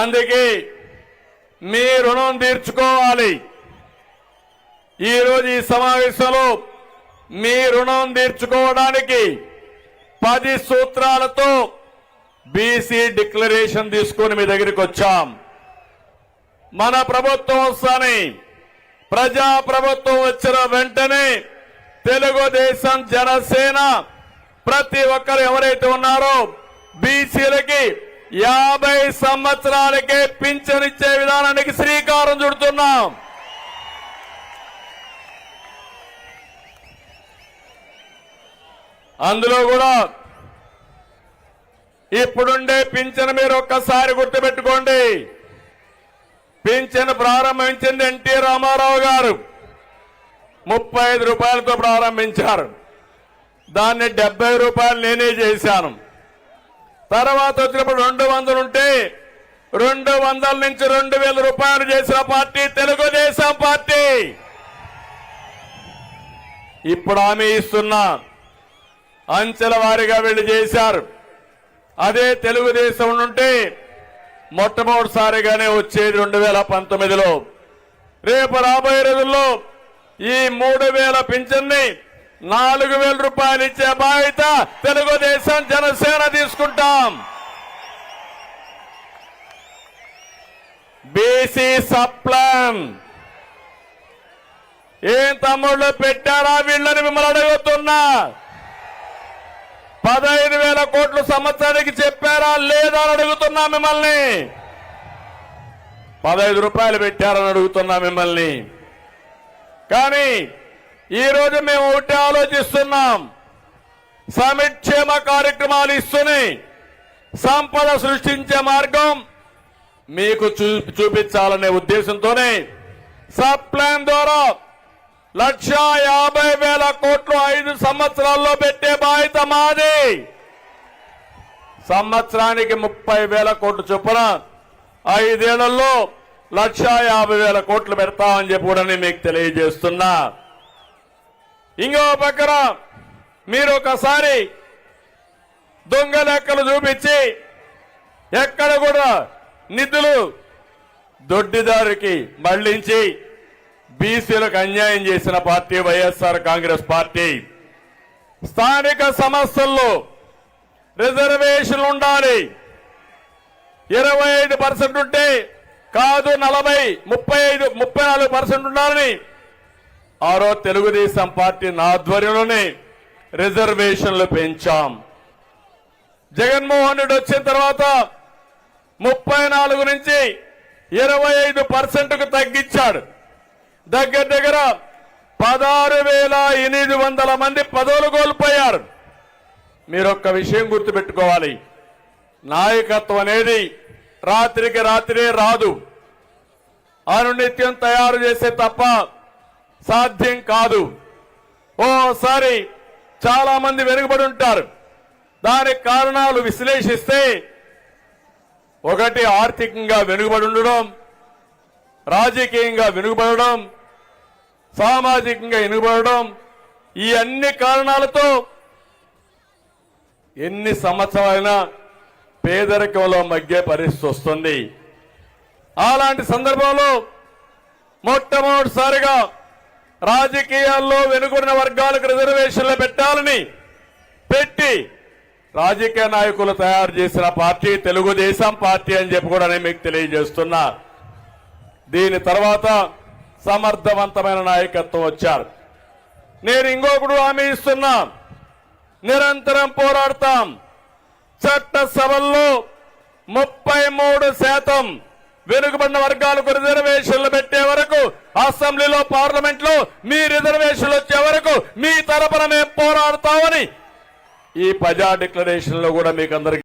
అందుకే మీ రుణం తీర్చుకోవాలి. ఈరోజు ఈ సమావేశంలో మీ రుణం తీర్చుకోవడానికి పది సూత్రాలతో బీసీ డిక్లరేషన్ తీసుకొని మీ దగ్గరికి వచ్చాం. మన ప్రభుత్వం వస్తాని ప్రజా ప్రభుత్వం వచ్చిన వెంటనే తెలుగుదేశం జనసేన ప్రతి ఒక్కరు ఎవరైతే ఉన్నారో బీసీలకి యాభై సంవత్సరాలకే పింఛనిచ్చే విధానానికి శ్రీకారం చుడుతున్నాం. అందులో కూడా ఇప్పుడుండే పింఛన్ మీరు ఒక్కసారి గుర్తుపెట్టుకోండి. పింఛన్ ప్రారంభించింది ఎన్టీ రామారావు గారు. ముప్పై ఐదు రూపాయలతో ప్రారంభించారు. దాన్ని డెబ్బై రూపాయలు నేనే చేశాను. తర్వాత వచ్చినప్పుడు రెండు వందలు ఉంటే రెండు వందల నుంచి రెండు వేల రూపాయలు చేసిన పార్టీ తెలుగుదేశం పార్టీ. ఇప్పుడు ఆమె ఇస్తున్నా అంచెల వారీగా వీళ్ళు చేశారు. అదే తెలుగుదేశం నుండి మొట్టమొదటిసారిగానే వచ్చేది రెండు వేల పంతొమ్మిదిలో. రేపు రాబోయే రోజుల్లో ఈ మూడు వేల పింఛన్ని నాలుగు వేల రూపాయలు ఇచ్చే బాధ్యత తెలుగుదేశం జనసేన తీసుకుంటాం. BC subplan. ఏం తమ్ముళ్ళు పెట్టారా వీళ్ళని మిమ్మల్ని అడుగుతున్నా. పదహైదు వేల కోట్లు సంవత్సరానికి చెప్పారా లేదా అని అడుగుతున్నా మిమ్మల్ని. పదహైదు రూపాయలు పెట్టారని అడుగుతున్నా మిమ్మల్ని. కానీ ఈ రోజు మేము ఒకటి ఆలోచిస్తున్నాం. సమిక్షేమ కార్యక్రమాలు ఇస్తూనే సంపద సృష్టించే మార్గం మీకు చూ చూపించాలనే ఉద్దేశంతోనే సబ్ ప్లాన్ ద్వారా లక్ష యాభై వేల కోట్లు ఐదు సంవత్సరాల్లో పెట్టే బాధ్యత మాది. సంవత్సరానికి ముప్పై వేల కోట్లు చొప్పున ఐదేళ్ళలో లక్ష యాభై వేల కోట్లు పెడతామని చెప్పి కూడా మీకు తెలియజేస్తున్నా. ఇంకో పక్కన మీరు ఒకసారి దొంగ లెక్కలు చూపించి ఎక్కడ కూడా నిధులు దొడ్డిదారికి మళ్ళించి బీసీలకు అన్యాయం చేసిన పార్టీ వైఎస్ఆర్ కాంగ్రెస్ పార్టీ. స్థానిక సమస్యల్లో రిజర్వేషన్ ఉండాలి. ఇరవై ఐదు పర్సెంట్ ఉంటే కాదు నలభై ముప్పై ఐదు ముప్పై నాలుగు పర్సెంట్ ఉండాలని ఆరో తెలుగుదేశం పార్టీ ఆధ్వర్యంలోనే రిజర్వేషన్లు పెంచాం. జగన్మోహన్ రెడ్డి వచ్చిన తర్వాత ముప్పై నాలుగు నుంచి ఇరవై ఐదు పర్సెంట్కు తగ్గించాడు. దగ్గర దగ్గర పదహారు వేల ఎనిమిది వందల మంది పదవులు కోల్పోయారు. మీరు ఒక్క విషయం గుర్తుపెట్టుకోవాలి. నాయకత్వం అనేది రాత్రికి రాత్రే రాదు. అనునిత్యం తయారు చేసే తప్ప సాధ్యం కాదు. ఓసారి చాలా మంది వెనుకబడి ఉంటారు. దానికి కారణాలు విశ్లేషిస్తే ఒకటి ఆర్థికంగా వెనుకబడి ఉండడం రాజకీయంగా వెనుకబడడం సామాజికంగా వెనుకబడడం ఈ అన్ని కారణాలతో ఎన్ని సంవత్సరాలైనా పేదరికంలో మగ్గే పరిస్థితి వస్తుంది. అలాంటి సందర్భంలో మొట్టమొదటిసారిగా రాజకీయాల్లో వెనుకున్న వర్గాలకు రిజర్వేషన్లు పెట్టాలని పెట్టి రాజకీయ నాయకులు తయారు చేసిన పార్టీ తెలుగుదేశం పార్టీ అని చెప్పి కూడా నేను మీకు తెలియజేస్తున్నా. దీని తర్వాత సమర్థవంతమైన నాయకత్వం వచ్చారు. నేను ఇంకొకడు హామీ ఇస్తున్నా. నిరంతరం పోరాడతాం. చట్టసభల్లో ముప్పై మూడు శాతం వెనుకబడిన వర్గాలకు రిజర్వేషన్లు పెట్టే వరకు అసెంబ్లీలో పార్లమెంట్లో మీ రిజర్వేషన్లు వచ్చే వరకు మీ తరపున మేము పోరాడతామని ఈ ప్రజా డిక్లరేషన్లో కూడా మీకు అందరికీ